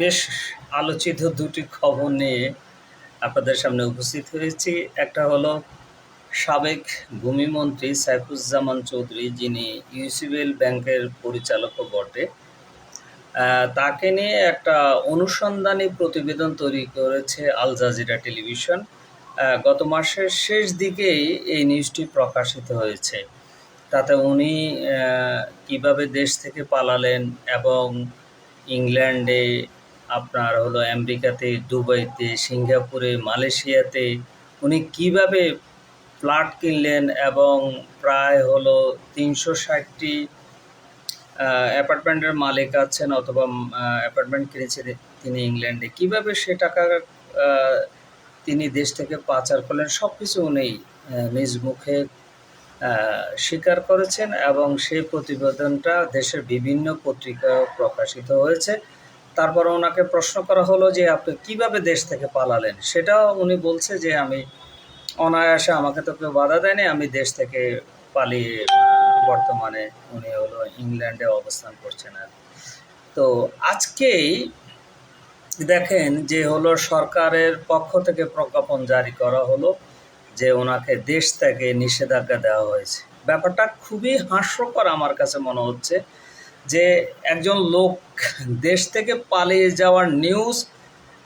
বেশ আলোচিত দুটি খবর নিয়ে আপনাদের সামনে উপস্থিত হয়েছি। একটা হলো, সাবেক ভূমিমন্ত্রী সাইফুজ্জামান চৌধুরী, যিনি ইউসিবিএল ব্যাংকের পরিচালকও বটে তাকে নিয়ে একটা অনুসন্ধানী প্রতিবেদন তৈরি করেছে আল জাজিরা টেলিভিশন। গত মাসের শেষ দিকেই এই নিউজটি প্রকাশিত হয়েছে। তাতে উনি কীভাবে দেশ থেকে পালালেন এবং ইংল্যান্ডে আপনার হলো আমেরিকাতে, দুবাইতে, সিঙ্গাপুরে, মালয়েশিয়াতে উনি কীভাবে ফ্ল্যাট কিনলেন এবং প্রায় হলো তিনশো ষাটটি অ্যাপার্টমেন্টের মালিক আছেন অথবা অ্যাপার্টমেন্ট কিনেছেন তিনি ইংল্যান্ডে, কীভাবে সে টাকা তিনি দেশ থেকে পাচার করলেন সব কিছু উনি নিজ মুখে স্বীকার করেছেন এবং সেই প্রতিবেদনটা দেশের বিভিন্ন পত্রিকায় প্রকাশিত হয়েছে। তারপর ওনাকে প্রশ্ন করা হলো যে, আপনি কীভাবে দেশ থেকে পালালেন? সেটাও উনি বলছে যে, আমি অনায়াসে আমাকে তো কেউ বাধা দেয়নি, আমি দেশ থেকে পালিয়ে বর্তমানে উনি হলো ইংল্যান্ডে অবস্থান করছেন আর তো আজকেই দেখেন যে, হলো সরকারের পক্ষ থেকে প্রজ্ঞাপন জারি করা হলো যে, ওনাকে দেশ থেকে নিষেধাজ্ঞা দেওয়া হয়েছে। ব্যাপারটা খুবই হাস্যকর আমার কাছে মনে হচ্ছে। যে একজন লোক দেশ থেকে পালিয়ে যাওয়ার নিউজ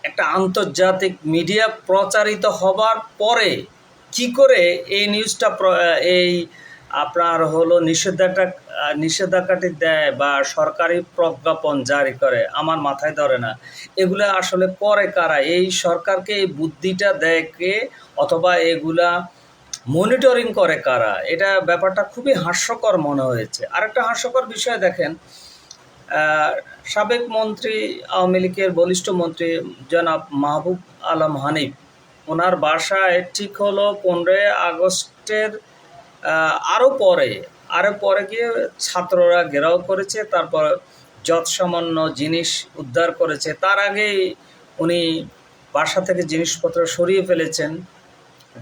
একটা আন্তর্জাতিক মিডিয়া প্রচারিত হবার পরে কি করে এই নিউজটা এই আপনার হলো নিষেধাজ্ঞা নিষেধাজ্ঞাটি দেয় বা সরকারি প্রজ্ঞাপন জারি করে, আমার মাথায় ধরে না। এগুলা আসলে করে কারা? এই সরকারকে এই বুদ্ধিটা দেয় কে? অথবা এগুলা মনিটরিং করে কারা? এটা ব্যাপারটা খুবই হাস্যকর মনে হয়েছে। আরেকটা হাস্যকর বিষয় দেখেন সাবেক মন্ত্রী, আওয়ামী লীগের বলিষ্ঠ মন্ত্রী জনাব মাহবুব আলম হানিফ, ওনার বাসায় ঠিক হলো পনেরোই আগস্টের আরও পরে আরও পরে গিয়ে ছাত্ররা ঘেরাও করেছে, তারপর যৎসামান্য জিনিস উদ্ধার করেছে। তার আগেই উনি বাসা থেকে জিনিসপত্র সরিয়ে ফেলেছেন।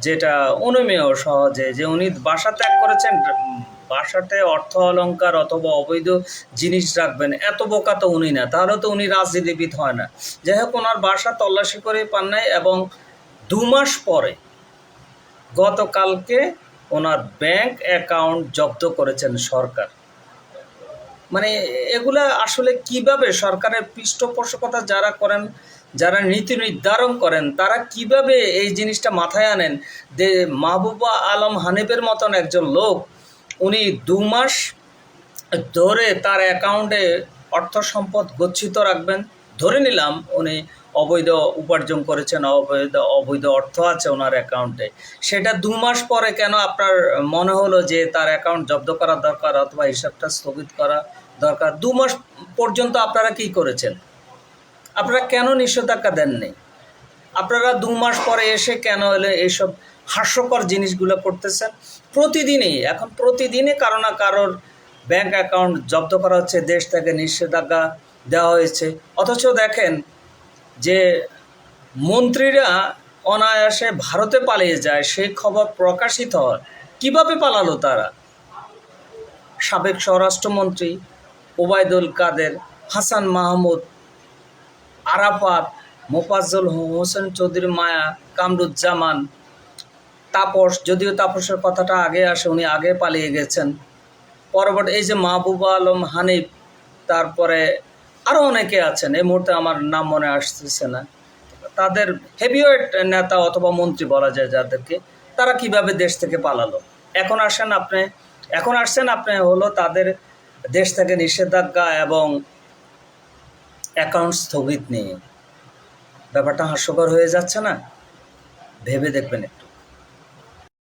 যেটা অনুমেয় সহজে যে উনি বাসা ত্যাগ করেছেন, বাসাতে অর্থ অলঙ্কার অথবা অবৈধ জিনিস রাখবেন, এত বোকা তো উনি না, তাহলে তো উনি রাজনীতিবিদ হয় না। যাই হোক, ওনার বাসা তল্লাশি করে পান নাই এবং দু মাস পরে গতকালকে ওনার ব্যাংক অ্যাকাউন্ট জব্দ করেছেন সরকার। মানে এগুলা আসলে কীভাবে সরকারের পৃষ্ঠপোষকতা যারা করেন যারা নীতি নির্ধারণ করেন, তারা কীভাবে এই জিনিসটা মাথায় আনেন? যে মাহবুবা আলম হানিফের মতন একজন লোক, উনি দু মাস ধরে তার অ্যাকাউন্টে অর্থ সম্পদ গচ্ছিত রাখবেন। ধরে নিলাম উনি অবৈধ উপার্জন করেছেন, অবৈধ অবৈধ অর্থ আছে ওনার অ্যাকাউন্টে। সেটা দু মাস পরে কেন আপনার মনে হলো যে তার অ্যাকাউন্ট জব্দ করা দরকার অথবা হিসাবটা স্থগিত করা দরকার? দু মাস পর্যন্ত আপনারা কি করেছেন? আপনারা কেন নিষেধাজ্ঞা দেননি? আপনারা দু মাস পরে এসে কেন এলে এইসব হাস্যকর জিনিসগুলো করতেছেন? প্রতিদিনই, এখন প্রতিদিনই কারও না কারোর ব্যাংক অ্যাকাউন্ট জব্দ করা হচ্ছে, দেশ থেকে নিষেধাজ্ঞা দেওয়া হয়েছে। অথচ দেখেন যে মন্ত্রীরা অনায়াসে ভারতে পালিয়ে যায়, সেই খবর প্রকাশিত হয়। কীভাবে পালালো তারা? সাবেক স্বরাষ্ট্রমন্ত্রী ওবায়দুল কাদের, হাসান মাহমুদ আরাফাত, মোফাজ্জল হোসেন চৌধুরী মায়া, কামরুজ্জামান, তাপস, যদিও তাপসের কথাটা আগে আসে, উনি আগে পালিয়ে গেছেন। পরবর্তী এই যে মাহবুবা আলম হানিফ, তারপরে আরও অনেকে আছেন, এই মুহূর্তে আমার নাম মনে আসতেছে না। তাদের হেভিওয়েট নেতা অথবা মন্ত্রী বলা যায় যাদেরকে, তারা কীভাবে দেশ থেকে পালালো? এখন আসেন আপনি, এখন আসছেন আপনি হলো তাদের দেশ থেকে নিষেধাজ্ঞা এবং অ্যাকাউন্ট স্থগিত নিয়ে। ব্যাপারটা হাস্যকর হয়ে যাচ্ছে না? ভেবে দেখবেন একটু।